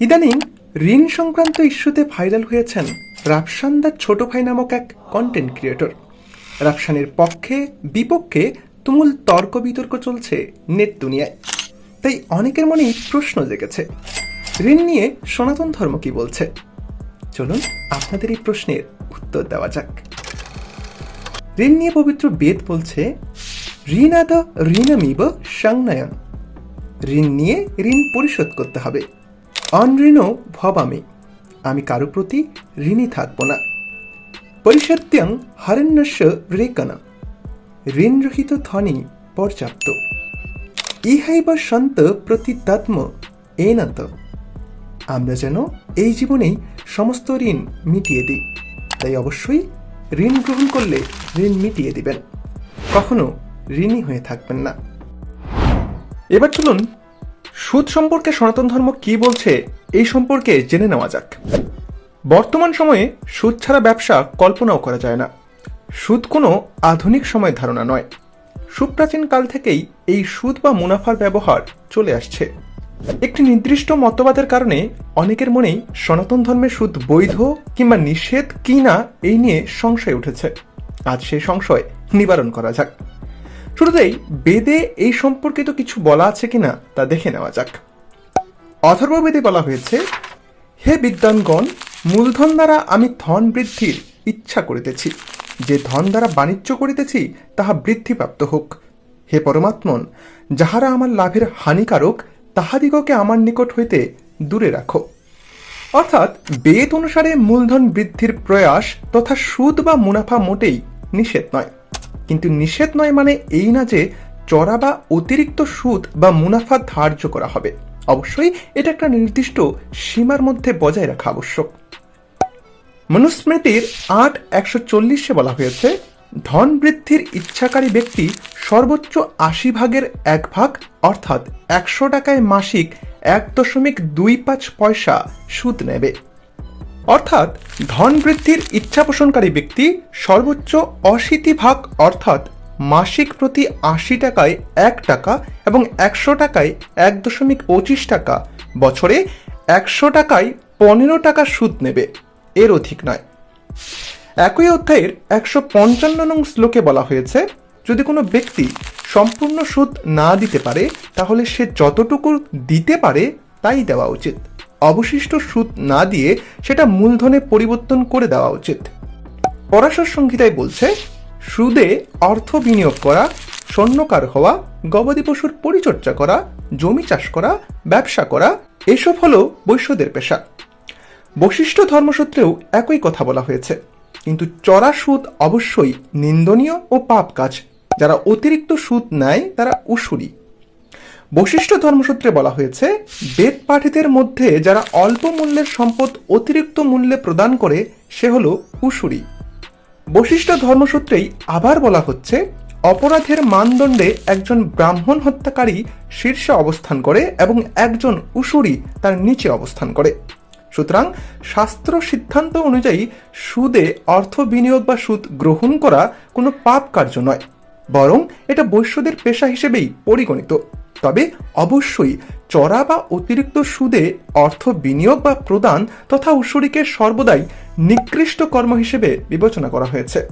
ইদানিং ঋণ সংক্রান্ত ইস্যুতে ভাইরাল হয়েছেন রাফসান্দার ছোট ভাই নামক এক কন্টেন্ট ক্রিয়েটর রাফসানের পক্ষে, বিপক্ষে তুমুল তর্ক বিতর্ক চলছে নেট দুনিয়ায়। তাই অনেকের মনেই প্রশ্ন জেগেছে, ঋণ নিয়ে সনাতন ধর্ম কি বলছে? চলুন আপনাদের এই প্রশ্নের উত্তর দেওয়া যাক। ঋণ নিয়ে পবিত্র বেদ বলছে, ঋণাদ ঋণমিব সংনয়ন। ঋণ নিয়ে ঋণ পরিশোধ করতে হবে। অনঋণও ভবামি। আমি আমি কারও প্রতি ঋণী থাকব না। পরিষত্যং হরণ্যস্য রেকন ঋণরহিত ধনী পর্যাপ্ত। ইহাইব সন্ত প্রতি তত্ম এনত আমরা যেন এই জীবনেই সমস্ত ঋণ মিটিয়ে দিই। তাই অবশ্যই ঋণ গ্রহণ করলে ঋণ মিটিয়ে দিবেন। কখনো ঋণী হয়ে থাকবেন না। এবার চলুন সুদ সম্পর্কে সনাতন ধর্ম কি বলছে, এই সম্পর্কে জেনে নেওয়া যাক। বর্তমান সময়ে সুদ ছাড়া ব্যবসা কল্পনাও করা যায় না। সুদ কোনো আধুনিক সময় ধারণা নয়। সুপ্রাচীন কাল থেকেই এই সুদ বা মুনাফার ব্যবহার চলে আসছে। একটি নির্দিষ্ট মতবাদের কারণে অনেকের মনেই সনাতন ধর্মের সুদ বৈধ কিংবা নিষেধ কি না, এই নিয়ে সংশয় উঠেছে। আজ সেই সংশয় নিবারণ করা যাক। শুরুতেই বেদে এই সম্পর্কিত কিছু বলা আছে কিনা তা দেখে নেওয়া যাক। অথর্ববেদে বলা হয়েছে, হে বিদ্বানগণ, মূলধন দ্বারা আমি ধন বৃদ্ধির ইচ্ছা করিতেছি। যে ধন দ্বারা বাণিজ্য করিতেছি, তাহা বৃদ্ধিপ্রাপ্ত হোক। হে পরমাত্মন, যাহারা আমার লাভের হানিকারক, তাহাদিগকে আমার নিকট হইতে দূরে রাখো। অর্থাৎ, বেদ অনুসারে মূলধন বৃদ্ধির প্রয়াস তথা সুদ বা মুনাফা মোটেই নিষেধ নয়। কিন্তু নিষেধ নয় মানে এই না যে চড়া বা অতিরিক্ত সুদ বা মুনাফা ধার্য করা হবে। অবশ্যই এটা একটা নির্দিষ্ট সীমার মধ্যে বজায় রাখা আবশ্যক। মনুস্মৃতির আট একশো চল্লিশে বলা হয়েছে, ধন বৃদ্ধির ইচ্ছাকারী ব্যক্তি সর্বোচ্চ আশি ভাগের এক ভাগ, অর্থাৎ একশো টাকায় মাসিক এক দশমিক দুই পাঁচ পয়সা সুদ নেবে। অর্থাৎ ধন বৃদ্ধির ইচ্ছা পোষণকারী ব্যক্তি সর্বোচ্চ অশীতি ভাগ, অর্থাৎ মাসিক প্রতি আশি টাকায় এক টাকা এবং একশো টাকায় এক দশমিক পঁচিশ টাকা, বছরে একশো টাকায় পনেরো টাকা সুদ নেবে। এর অধিক নয়। একই অধ্যায়ের একশো পঞ্চান্ন নং শ্লোকে বলা হয়েছে, যদি কোনো ব্যক্তি সম্পূর্ণ সুদ না দিতে পারে, তাহলে সে যতটুকু দিতে পারে, তাই দেওয়া উচিত। অবশিষ্ট সুদ না দিয়ে সেটা মূলধনে পরিবর্তন করে দেওয়া উচিত। পরাশর সংহিতায় বলছে, সুদে অর্থ বিনিয়োগ করা, স্বর্ণকার হওয়া, গবাদি পশুর পরিচর্যা করা, জমি চাষ করা, ব্যবসা করা, এসব হলো বৈশ্যদের পেশা। বশিষ্ঠ ধর্মসূত্রেও একই কথা বলা হয়েছে। কিন্তু চড়া সুদ অবশ্যই নিন্দনীয় ও পাপ কাজ। যারা অতিরিক্ত সুদ নেয়, তারা উসুরি। বশিষ্ঠ ধর্মসূত্রে বলা হয়েছে, বেদ পাঠীদের মধ্যে যারা অল্প মূল্যের সম্পদ অতিরিক্ত মূল্যে প্রদান করে, সে হল উসুরি বশিষ্ঠ ধর্মসূত্রেই আবার বলা হচ্ছে, অপরাধের মানদণ্ডে একজন ব্রাহ্মণ হত্যাকারী শীর্ষে অবস্থান করে এবং একজন উসুরি তার নিচে অবস্থান করে। সুতরাং শাস্ত্র সিদ্ধান্ত অনুযায়ী সুদে অর্থ বিনিয়োগ বা সুদ গ্রহণ করা কোনো পাপ কার্য নয়। বরং এটা বৈশ্যদের পেশা হিসেবেই পরিগণিত। তবে অবশ্যই চড়া বা অতিরিক্ত সুদে অর্থ বিনিয়োগ বা প্রদান তথা উসুরিকে সর্বদাই নিকৃষ্ট কর্ম হিসেবে বিবেচনা করা হয়েছে।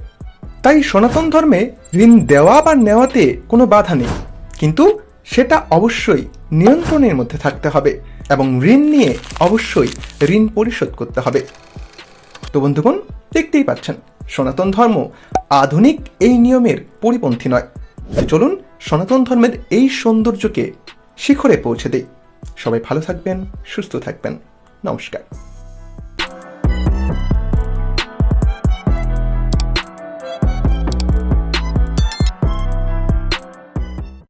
তাই সনাতন ধর্মে ঋণ দেওয়া বা নেওয়াতে কোনো বাধা নেই। কিন্তু সেটা অবশ্যই নিয়ন্ত্রণের মধ্যে থাকতে হবে এবং ঋণ নিয়ে অবশ্যই ঋণ পরিশোধ করতে হবে। তো বন্ধুগণ, দেখতেই পাচ্ছেন। সনাতন ধর্ম আধুনিক এই নিয়মের পরিপন্থী নয়। চলুন সনাতন ধর্মের এই সৌন্দর্যকে শিখরে পৌঁছে দেই। সবাই ভালো থাকবেন, সুস্থ থাকবেন। নমস্কার।